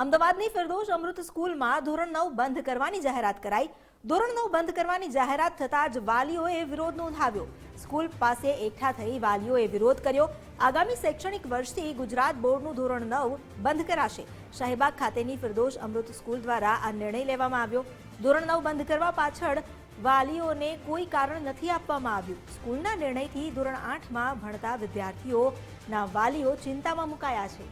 અમદાવાદની ફિરદોશ અમૃત સ્કૂલમાં ધોરણ નવ બંધ કરવાની જાહેરાત કરાઈ. ધોરણ નવ બંધ કરવાની જાહેરાત થતાં જ વાલીઓએ વિરોધ નોંધાવ્યો. સ્કૂલ પાસે એકઠા થઈ વાલીઓએ વિરોધ કર્યો. આગામી શૈક્ષણિક વર્ષથી ગુજરાત બોર્ડનું ધોરણ નવ બંધ કરાશે. શાહીબાગ ખાતેની ફિરદોશ અમૃત સ્કૂલ દ્વારા આ નિર્ણય લેવામાં આવ્યો. ધોરણ નવ બંધ કરવા પાછળ વાલીઓને કોઈ કારણ નથી આપવામાં આવ્યું. સ્કૂલના નિર્ણયથી ધોરણ આઠમાં ભણતા વિદ્યાર્થીઓના વાલીઓ ચિંતામાં મુકાયા છે.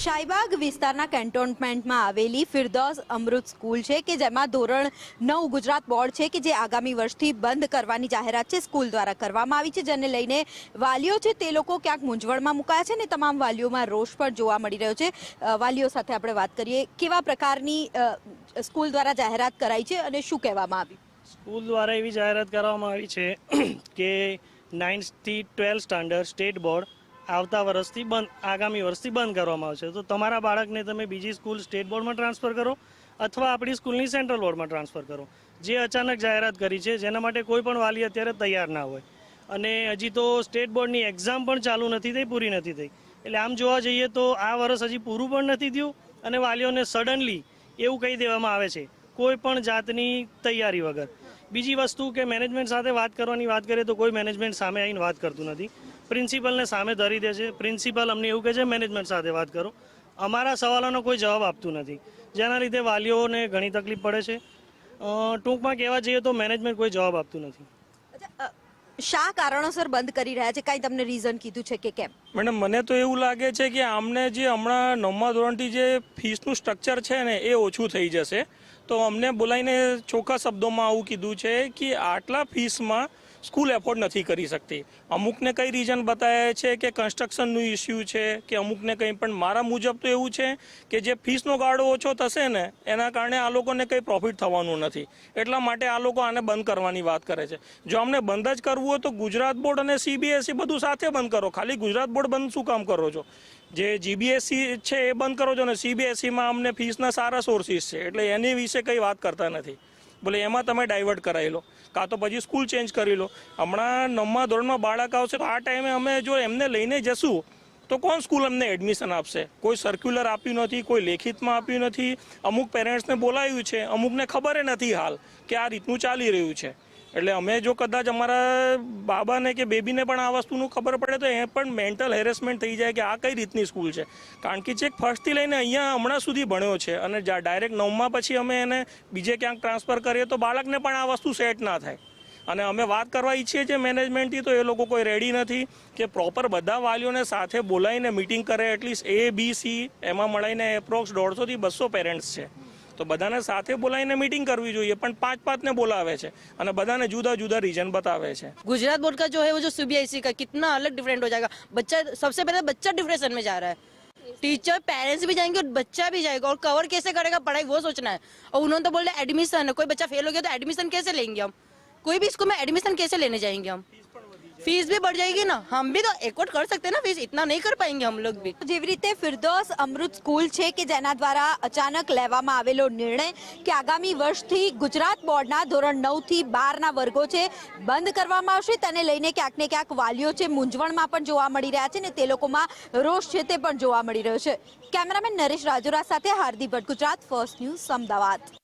શાહીબાગ વિસ્તારના કેન્ટોનમેન્ટમાં આવેલી ફિરદોસ અમૃત સ્કૂલ છે કે જેમાં ધોરણ નવ ગુજરાત બોર્ડ છે કે જે આગામી વર્ષથી બંધ કરવાની જાહેરાત છે સ્કૂલ દ્વારા કરવામાં આવી છે, જેને લઈને વાલીઓ છે તે લોકો ક્યાંક મૂંઝવણમાં મુકાયા છે ને તમામ વાલીઓમાં રોષ પણ જોવા મળી રહ્યો છે. વાલીઓ સાથે આપણે વાત કરીએ, કેવા પ્રકારની સ્કૂલ દ્વારા જાહેરાત કરાઈ છે અને શું કહેવામાં આવ્યું? સ્કૂલ દ્વારા એવી જાહેરાત કરવામાં આવી છે કે નાઇન્થથી ટ્વેલ્થ સ્ટાન્ડર્ડ સ્ટેટ બોર્ડ આવતા વર્ષથી બંધ, આગામી વર્ષથી બંધ કરવામાં આવશે. તો તમારા બાળકને તમે બીજી સ્કૂલ સ્ટેટ બોર્ડમાં ટ્રાન્સફર કરો અથવા આપણી સ્કૂલની સેન્ટ્રલ બોર્ડમાં ટ્રાન્સફર કરો. જે અચાનક જાહેરાત કરી છે, જેના માટે કોઈ પણ વાલી અત્યારે તૈયાર ના હોય. અને હજી તો સ્ટેટ બોર્ડની એક્ઝામ પણ ચાલુ નથી થઈ, પૂરી નથી થઈ. એટલે આમ જોવા જઈએ તો આ વર્ષ હજી પૂરું પણ નથી થયું અને વાલીઓને સડનલી એવું કહી દેવામાં આવે છે, કોઈ પણ જાતની તૈયારી વગર. બીજી વસ્તુ કે મેનેજમેન્ટ સાથે વાત કરવાની વાત કરીએ તો કોઈ મેનેજમેન્ટ સામે આવીને વાત કરતું નથી. પ્રિન્સિપલને સામે ધરી દે છે. પ્રિન્સિપલ અમને એવું કહે છે મેનેજમેન્ટ સાથે વાત કરો. અમારા સવાલોનો કોઈ જવાબ આપતું નથી. જેના લીધે વાલીઓને ઘણી તકલીફ પડે છે. ટૂંકમાં કહેવા જઈએ તો મેનેજમેન્ટ કોઈ જવાબ આપતું નથી. શા કારણોસર બંધ કરી રહ્યા છે? કાંઈ તમને રીઝન કીધું છે કે કેમ? મેડમ મને તો એવું લાગે છે કે આમને જે હમણાં નવમા ધોરણથી જે ફીસનું સ્ટ્રક્ચર છે ને એ ઓછું થઈ જશે. તો અમને બોલાવીને ચોખ્ખા શબ્દોમાં આવું કીધું છે કે આટલા ફીસમાં સ્કૂલ એફોર્ડ નથી કરી શકતી. અમુકને કઈ રીઝન બતાવે છે કે કન્સ્ટ્રક્શનનું ઇસ્યુ છે, કે અમુકને કંઈ પણ? મારા મુજબ તો એવું છે કે જે ફીસનો ગાળો ઓછો થશે ને, એના કારણે આ લોકોને કંઈ પ્રોફિટ થવાનું નથી. એટલા માટે આ લોકો આને બંધ કરવાની વાત કરે છે. જો અમને બંધ જ કરવું હોય તો ગુજરાત બોર્ડ અને સીબીએસઈ બધું સાથે બંધ કરો. ખાલી ગુજરાત બોર્ડ બંધ શું કામ કરો છો? જે જીબીએસસી છે એ બંધ કરો છો ને સીબીએસઈમાં અમને ફીસના સારા સોર્સિસ છે. એટલે એની વિશે કંઈ વાત કરતા નથી. બોલે એમાં તમે ડાયવર્ટ કરાવી લો કાં તો પછી સ્કૂલ ચેન્જ કરી લો હમણાં નવમા ધોરણમાં બાળક આવશે તો આ ટાઈમે અમે જો એમને લઈને જશું, તો કોણ સ્કૂલ અમને એડમિશન આપશે? કોઈ સર્ક્યુલર આપ્યું નથી, કોઈ લેખિતમાં આપ્યું નથી. અમુક પેરેન્ટ્સને બોલાવ્યું છે, અમુકને ખબર નથી હાલ કે આ રીતનું ચાલી રહ્યું છે. એટલે અમે જો કદાચ અમારા બાબાને કે બેબીને પણ આ વસ્તુનું ખબર પડે તો એ પણ મેન્ટલ હેરેસમેન્ટ થઈ જાય કે આ કઈ રીતની સ્કૂલ છે. કારણ કે ચેક ફર્સ્ટથી લઈને અહીંયા હમણાં સુધી ભણ્યો છે અને ડાયરેક્ટ નવમાં પછી અમે એને બીજે ક્યાંક ટ્રાન્સફર કરીએ તો બાળકને પણ આ વસ્તુ સેટ ના થાય. અને અમે વાત કરવા ઈચ્છીએ છીએ મેનેજમેન્ટથી તો એ લોકો કોઈ રેડી નથી કે પ્રોપર બધા વાલીઓને સાથે બોલાવીને મિટિંગ કરે એટલીસ્ટ એ બી સી એમાં મળીને એપ્રોક્સ દોઢસોથી બસો પેરેન્ટ્સ છે. તો બધાને સાથે બોલાવીને મિટિંગ કરવી જોઈએ પણ પાંચ પાંચને બોલાવે છે અને બધાને જુદા જુદા રીઝન બતાવે છે गुजरात बोर्ड का जो है वो जो सीबीएसई का कितना अलग डिफरेंट हो जाएगा बच्चा सबसे पहले बच्चा डिप्रेशन में जा रहा है टीचर पेरेंट्स भी जाएंगे और बच्चा भी जाएगा और कवर कैसे करेगा पढ़ाई वो सोचना है और उन्होंने तो बोल एडमिशन कोई बच्चा फेल हो गया तो एडमिशन कैसे लेंगे हम कोई भी स्कूल में एडमिशन कैसे लेने जाएंगे हम फीस भी बढ़ जाएगी ना हम भी तो एकोर्ड कर सकते हैं ना फीस इतना नहीं कर पाएंगे हम लोग भी જેવી રીતે ફિરદોસ અમૃત સ્કૂલ છે કે જેના દ્વારા અચાનક લેવામાં આવેલો નિર્ણય કે આગામી વર્ષથી ગુજરાત બોર્ડના ધોરણ નવ થી બારના વર્ગો છે બંધ કરવામાં આવશે તેને લઈને ક્યાંક ને ક્યાંક વાલીઓ છે મૂંઝવણમાં પણ જોવા મળી રહ્યા છે ને તે લોકોમાં રોષ છે તે પણ જોવા મળી રહ્યો છે કેમેરામેન નરેશ રાજોરા સાથે હાર્દિક ભટ્ટ ગુજરાત ફર્સ્ટ ન્યૂઝ અમદાવાદ